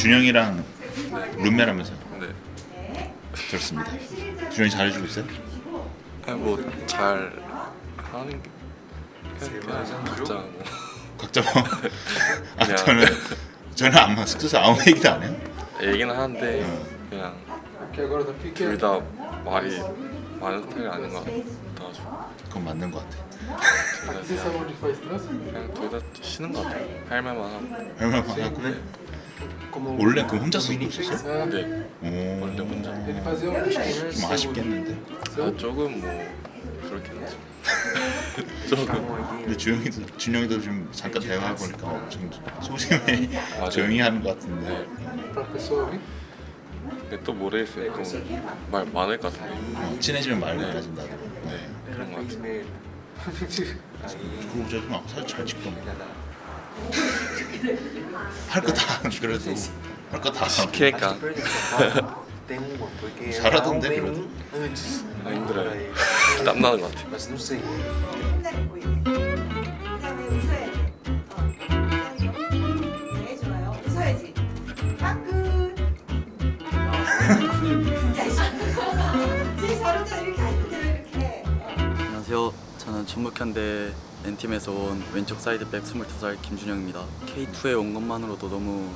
준영이랑 룸메라면서 네. 들었습니다. 준영이 잘해주고 있어요? 아니 뭐잘 하는 게 그냥 그냥 각자 뭐 각자 뭐? 아 그냥- 저는 저는 아마 숙소에서 아무 얘기도 안 해요. 얘기는 하는데 그냥 둘 다 말이 많은 스타일이 아닌 것 같아가지고 그건 맞는 것 같아. 그냥 둘 다 쉬는 것 같아요. 할 말만 하고. 얼마나 하고 원래 그 혼자 쓰고 있었어? 네. 오, 원래 혼자. 좀 아쉽겠는데. 아, 조금 뭐 그렇긴 하죠. 조금. 근데 주영이도 준영이도 좀 잠깐 대화해 보니까 엄청 소심해. 조용히 하는 것 같은데. 네. 근데 또 모르겠어요. 좀말 많을 것 같은데. 어, 친해지면 말을 많아진다고. 네. 그런 것 같아요. 그리고 아, 사실 잘 찍던데. 할 거 다 그래도 할 거 다. 그러니까 잘하던데 그래도. 아, 힘들어요. 땀 나는 것 같아 전북현대 N팀에서 온 왼쪽 사이드백 22살 김준영입니다. K2에 온 것만으로도 너무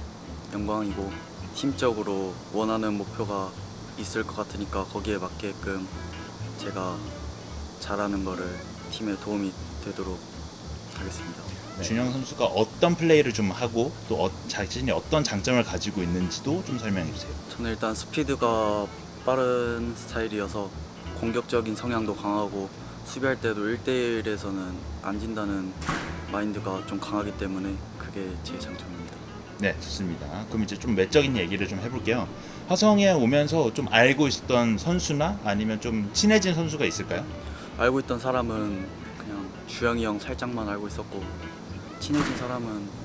영광이고 팀적으로 원하는 목표가 있을 것 같으니까 거기에 맞게끔 제가 잘하는 거를 팀에 도움이 되도록 하겠습니다. 준영 선수가 어떤 플레이를 좀 하고 또 어, 자신이 어떤 장점을 가지고 있는지도 좀 설명해 주세요. 저는 일단 스피드가 빠른 스타일이어서 공격적인 성향도 강하고 수비할 때도 1대1에서는 안 진다는 마인드가 좀 강하기 때문에 그게 제 장점입니다. 네, 좋습니다. 그럼 이제 좀 외적인 얘기를 좀 해볼게요. 화성에 오면서 좀 알고 있었던 선수나 아니면 좀 친해진 선수가 있을까요? 알고 있던 사람은 그냥 주영이 형 살짝만 알고 있었고 친해진 사람은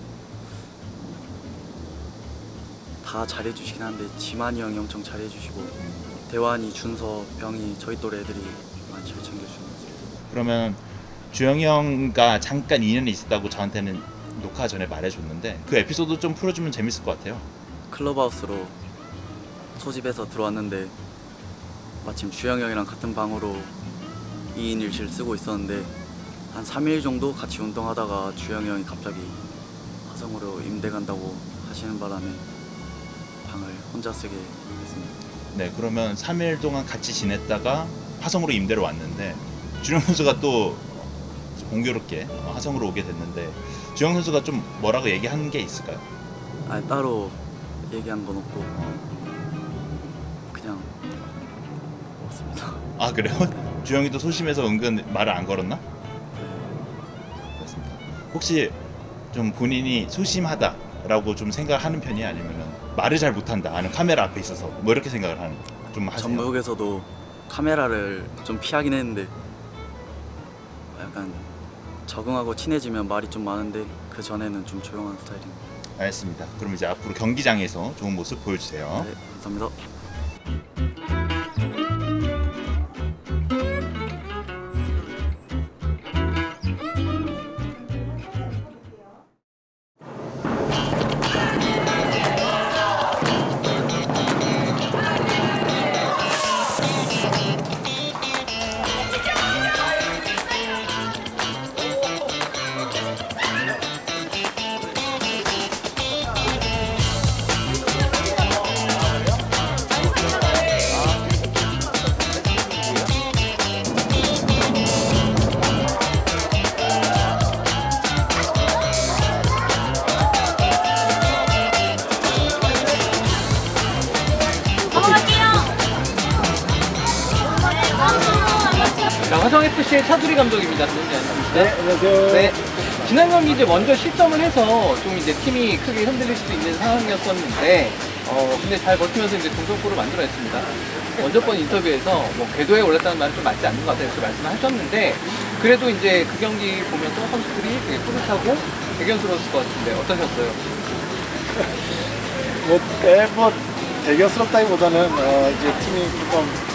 다 잘해주시긴 한데 지만이 형이 엄청 잘해주시고 대환이, 준서, 병이 저희 또래 애들이 많이 잘 같습니다. 그러면 주영이 형과 잠깐 인연이 있었다고 저한테는 녹화 전에 말해줬는데 그 에피소드 좀 풀어주면 재밌을 것 같아요. 클럽하우스로 소집해서 들어왔는데 마침 주영 형이랑 같은 방으로 2인 1실 쓰고 있었는데 한 3일 정도 같이 운동하다가 주영 형이 갑자기 화성으로 임대 간다고 하시는 바람에 방을 혼자 쓰게 됐습니다. 네, 그러면 3일 동안 같이 지냈다가 화성으로 임대로 왔는데 주영 선수가 또 공교롭게 화성으로 오게 됐는데 주영 선수가 좀 뭐라고 얘기한 게 있을까요? 아니 따로 얘기한 건 없고 그냥 왔습니다. 아 그래요? 주영이도 소심해서 은근 말을 안 걸었나? 그렇습니다. 혹시 좀 본인이 소심하다라고 좀 생각하는 편이 아니면은 말을 잘 못한다 아니면 카메라 앞에 있어서 뭐 이렇게 생각을 하는 좀 하세요? 전북에서도 카메라를 좀 피하긴 했는데 약간 적응하고 친해지면 말이 좀 많은데 그 전에는 좀 조용한 스타일입니다. 알겠습니다. 그럼 이제 앞으로 경기장에서 좋은 모습 보여주세요. 네, 감사합니다. 화성 FC의 차두리 감독입니다. 네, 안녕하세요. 네. 지난 경기 이제 먼저 실점을 해서 좀 이제 팀이 크게 흔들릴 수도 있는 상황이었었는데, 어, 근데 잘 버티면서 이제 동점골을 만들어냈습니다. 먼저 번 인터뷰에서 뭐 궤도에 올랐다는 말은 좀 맞지 않는 것 같아요. 이렇게 말씀을 하셨는데, 그래도 이제 그 경기 보면서 선수들이 되게 뿌듯하고 대견스러웠을 것 같은데, 어떠셨어요? 뭐, 네, 뭐 대견스럽다기보다는 어, 이제 팀이 조금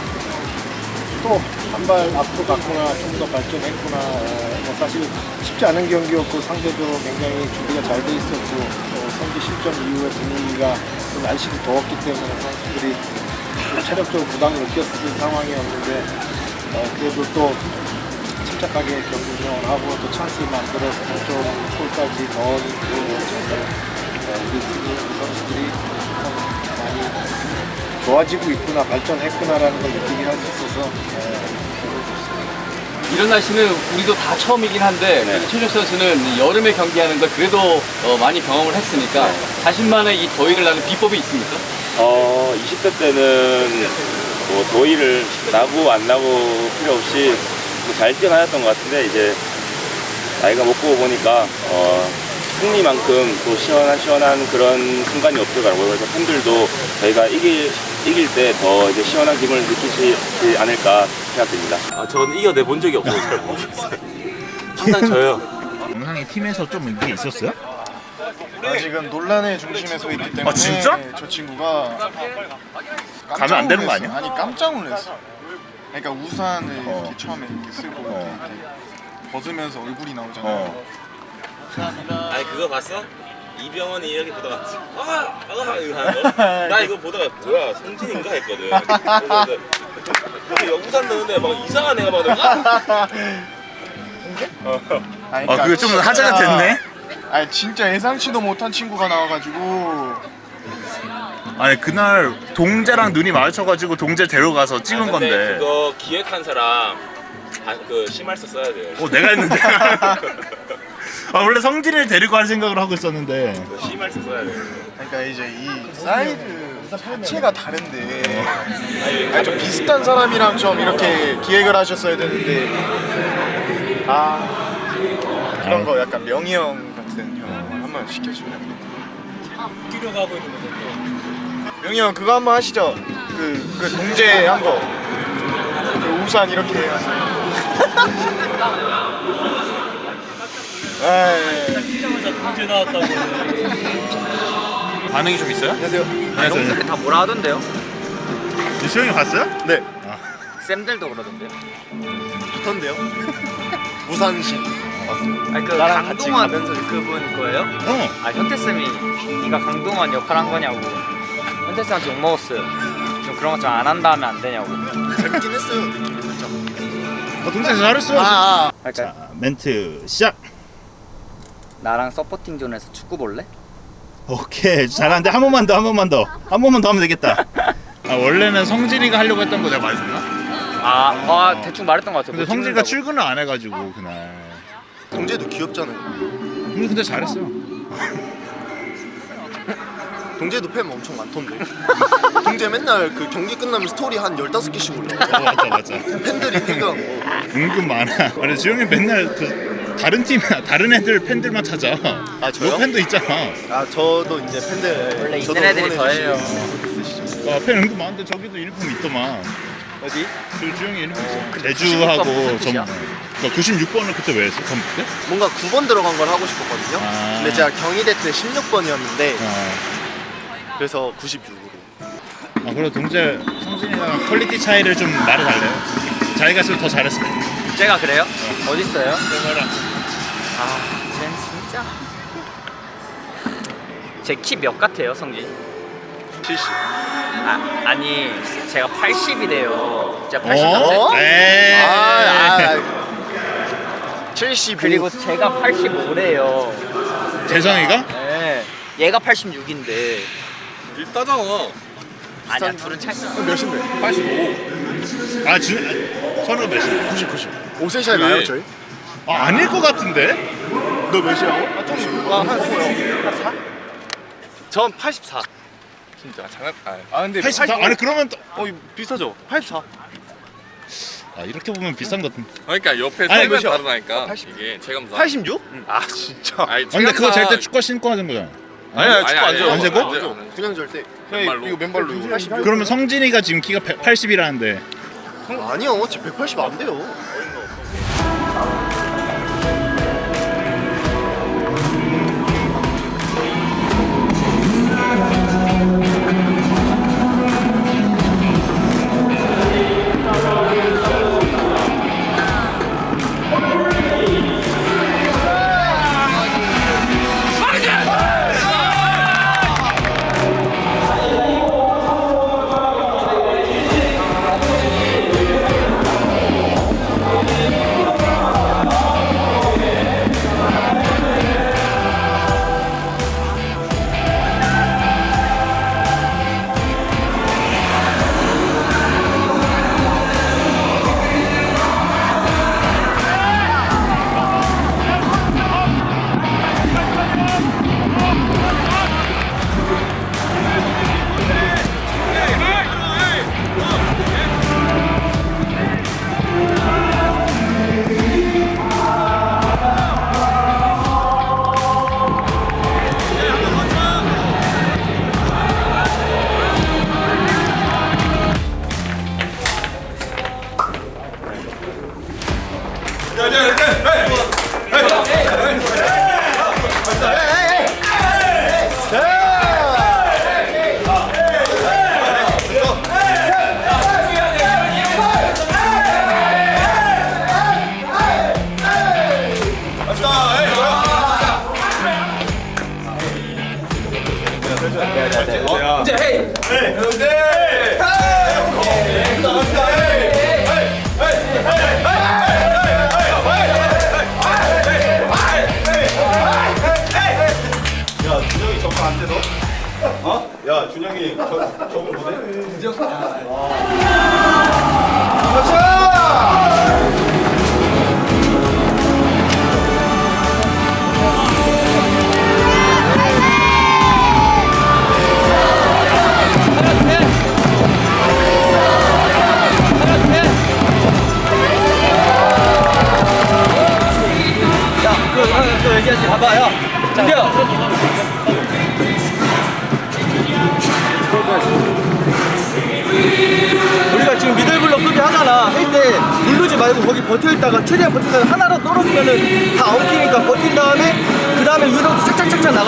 또 한 발 앞으로 갔구나, 좀 더 발전했구나. 어, 뭐 사실 쉽지 않은 경기였고 상대도 굉장히 준비가 잘 돼 있었고 어, 경기 실점 이후에 분위기가 좀 날씨도 더웠기 때문에 선수들이 좀 체력적으로 부담을 느꼈을 상황이었는데 어, 그래도 또 침착하게 경기 운영을 하고 또 찬스를 만들어서 좀 골까지 넣은 그런 모습에 어, 우리 우리 선수들이 참 많이 좋아지고 있구나 발전했구나라는 걸 느끼게 할 수 있어서 어, 이런 날씨는 우리도 다 처음이긴 한데 그래도 최준 선수는 여름에 경기하는 걸 그래도 어, 많이 경험을 했으니까 자신만의 이 더위를 나는 비법이 있습니까? 어, 20대 때는 뭐 더위를 나고 안 나고 필요 없이 뭐잘 뛰어다녔던 것 같은데 이제 나이가 먹고 보니까 어, 승리만큼 또 시원한 시원한 그런 순간이 없더라고요. 그래서 팬들도 저희가 이길 이길 때 더 이제 시원한 기분을 느끼지 않을까 생각됩니다. 아, 저는 이겨내 본 적이 없어서 잘 모르겠어요. 항상 저요. 영상이 팀에서 좀 이게 있었어요? 아직은 논란의 중심에 서 있기 때문에 아, 진짜? 저 친구가 가면 안 되는 거 아니야? 아니 깜짝 놀랐어. 그러니까 우산을 어. 이렇게 처음에 이렇게 쓰고 어. 이렇게 벗으면서 얼굴이 나오잖아. 어. 아니 그거 봤어? 이병헌이 이렇게 보다가 아! 아! 이거 하는 거? 나 이거 보다가 뭐야 성진인가 했거든 그래서 근데 우산 넣는데 막 이상한 애가 막 아! 아니, 아 그게 좀 하자가 됐네. 아니 진짜 예상치도 못한 친구가 나와가지고 아니 그날 동재랑 눈이 마주쳐가지고 동재 데려가서 찍은 건데. 그거 기획한 사람 아, 그 심할서 써야 돼요 어 내가 했는데. 아 원래 성진이를 데리고 할 생각을 하고 있었는데. 그거 심할서 써야 돼요 그러니까 이제 이 사이즈 자체가 다른데. 아니, 좀 비슷한 사람이랑 좀 이렇게 기획을 하셨어야 되는데. 아 그런 거 약간 명희 형 같은 형 한번 시켜주면. 웃기려고 하고 있는 거죠 명희 형 그거 한번 하시죠. 그, 그 동재 한거. 그 우산 이렇게. 해서 에이 반응이 좀 있어요? 안녕하세요 안녕하세요. 다 뭐라 하던데요? 수영이 봤어요? 네 쌤들도 그러던데요. 좋던데요 무산신 아니 그 나랑 같이 강동원 가면서 그분 거예요? 어. 아 현태 쌤이 네가 강동원 역할 한 거냐고. 현태 쌤한테 욕 먹었어요. 좀 그런 거 좀 안 한다 하면 안 되냐고. 재밌긴 했어요 느낌이 살짝 어 동생 잘했어. 아, 그러니까 자 멘트 시작. 나랑 서포팅 존에서 축구 볼래? 오케이 잘하는데 한 번만 더 한 번만 더 한 번만 더 하면 되겠다. 아 원래는 성진이가 하려고 했던 거 내가 말했나? 아, 아 대충 말했던 것 같아요. 근데 뭐 성진이가. 출근을 안 해가지고 그날. 동재도 귀엽잖아요 근데 근데 잘했어. 동재도 팬 엄청 많던데 동재 맨날 그 경기 끝나면 스토리 한 15개씩 올려 어, 맞다 맞아. 팬들이 대강 은근 많아. 그래 지영이 맨날 그 다른 팀 다른 애들 팬들만 찾아. 아, 저요? 너 팬도 있잖아. 아 저도 이제 팬들 원래 저도 있는 애들이 응원해 더해요. 주시는 분들 있으시죠. 아, 팬 은근 많은데 저기도 일품 있더만. 어디? 저 주영이 일품 있어. 96번 대주하고 무슨 전. 뜻이야? 그러니까 96번을 그때 왜 했어? 전북 때? 뭔가 9번 들어간 걸 하고 싶었거든요 아. 근데 제가 경희대 때 16번이었는데 아, 그래서 96으로 아 그래 동재 성진이랑 퀄리티 차이를 좀 말해달래요. 자기가 했으면 더 잘했을 거야. 제가 그래요? 어디 있어요? 그거랑 아, 쟤 진짜. 제 키 몇 같아요, 성진? 70 아, 아니 제가 80이래요. 제가 80 같아요. 어? 에이. 아, 아, 75 그리고 제가 85래요. 재성이가? 네. 얘가 86인데 비슷하잖아 아니야 둘은 차이. 몇인데? 85 아 준, 선우가 몇이야? 90 90 5cm 차이 나요 저희? 아 아닐 것 같은데? 너 몇이라고? 아, 좀, 아, 한 4? 전 84. 진짜 장난 아 아 근데 84? 아니 그러면 또, 어 이거 비슷하죠? 84. 아 이렇게 보면 비싼 것 같은데. 그러니까 옆에 아니, 세면 몇이야? 다르다니까 80. 이게 체감상 86? 아 진짜. 아니, 아, 근데 그거 체감상- 축구 신고 하는 거잖아. 아니야 아니, 축구 아니, 안 줘. 안 재고? 안 재고? 그냥 절 때. 맨발로. 형 이거 맨발로. 86. 그러면 성진이가 지금 키가 80이라는데 아니요, 제 180 안 돼요.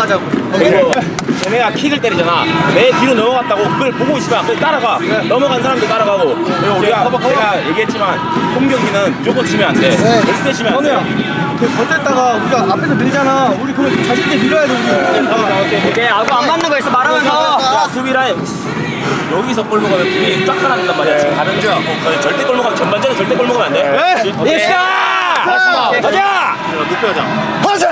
나가자고 그리고 쟤네가 킥을 때리잖아. 내 뒤로 넘어갔다고 그걸 보고 있으면 그걸 따라가. 넘어간 사람도 따라가고. 그리고 우리가 내가 얘기했지만 홈 경기는 무조건 치면 안 돼. 절대 치면 안 돼. 선우야 그 버텼다가 우리가 앞에서 밀잖아 우리 그럼 자신 있게 밀어야 돼 우리 오케이 아구 안 맞는 거 있어 말하면서 야, 수비 라인. 여기서 골 먹으면 분이 쫙 하나는단 말이야. 지금 가는 중. 어, 절대 골 먹으면 전반전에 절대 골 먹으면 안 돼. 네. 오케이. 가자. 가자. 목표하자. 환세.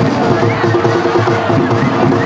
Thank you.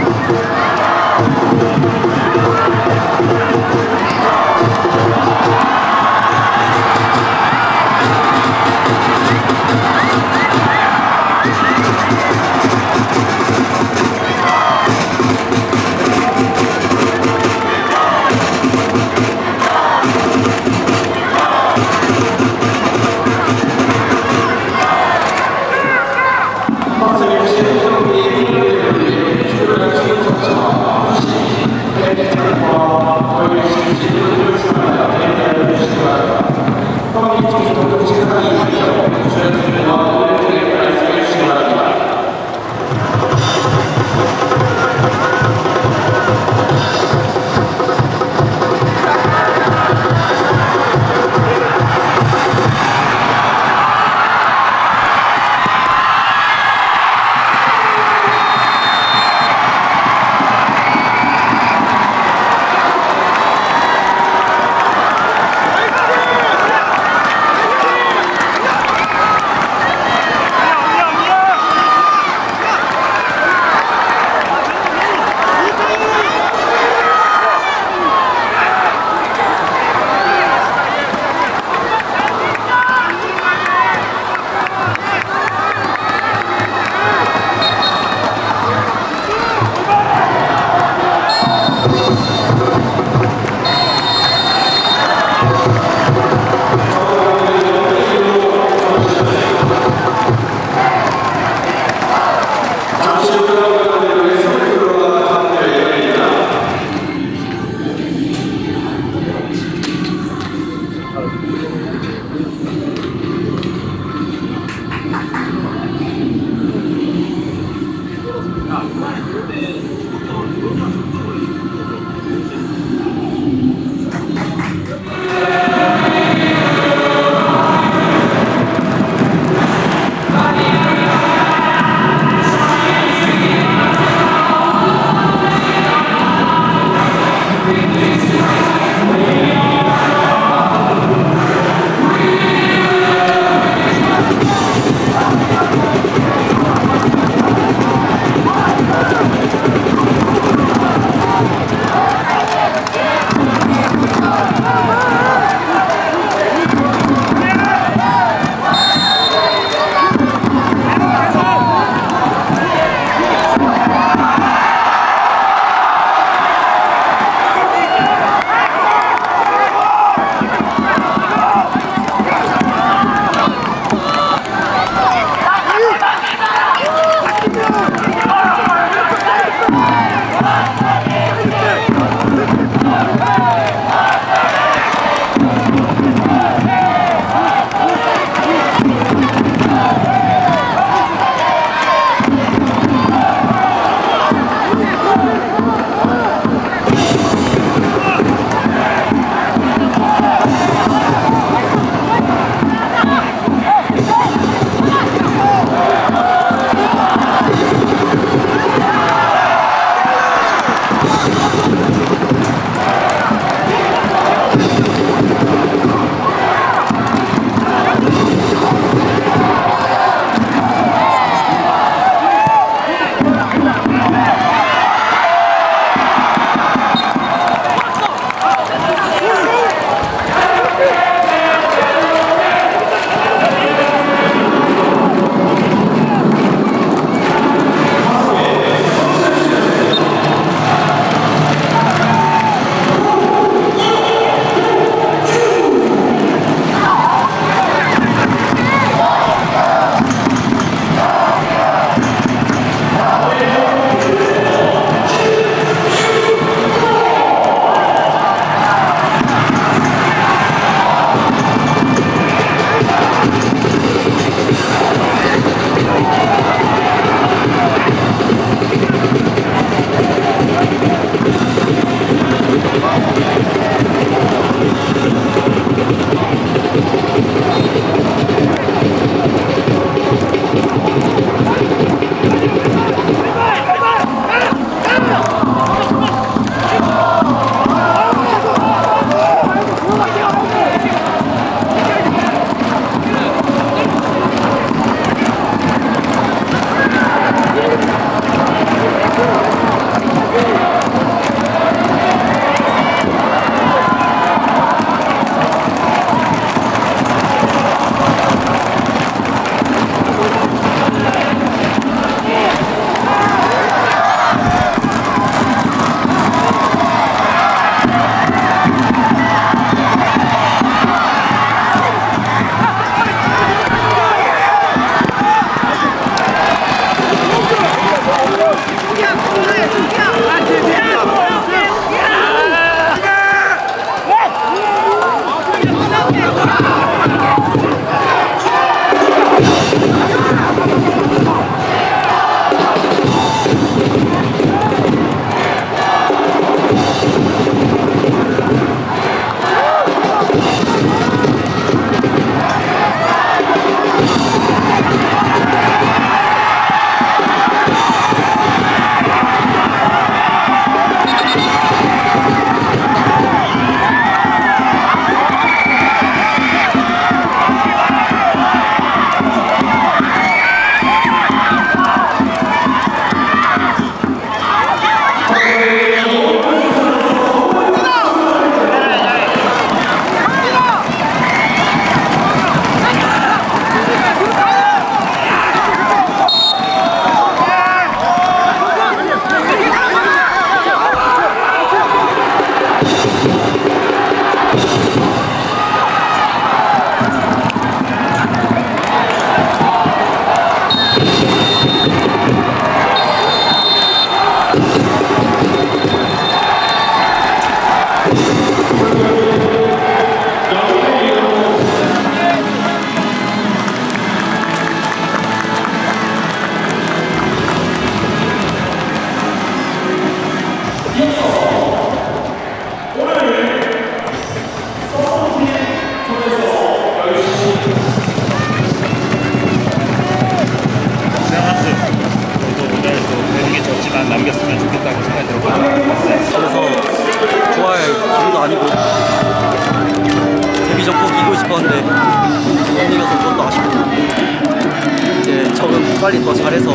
더 잘해서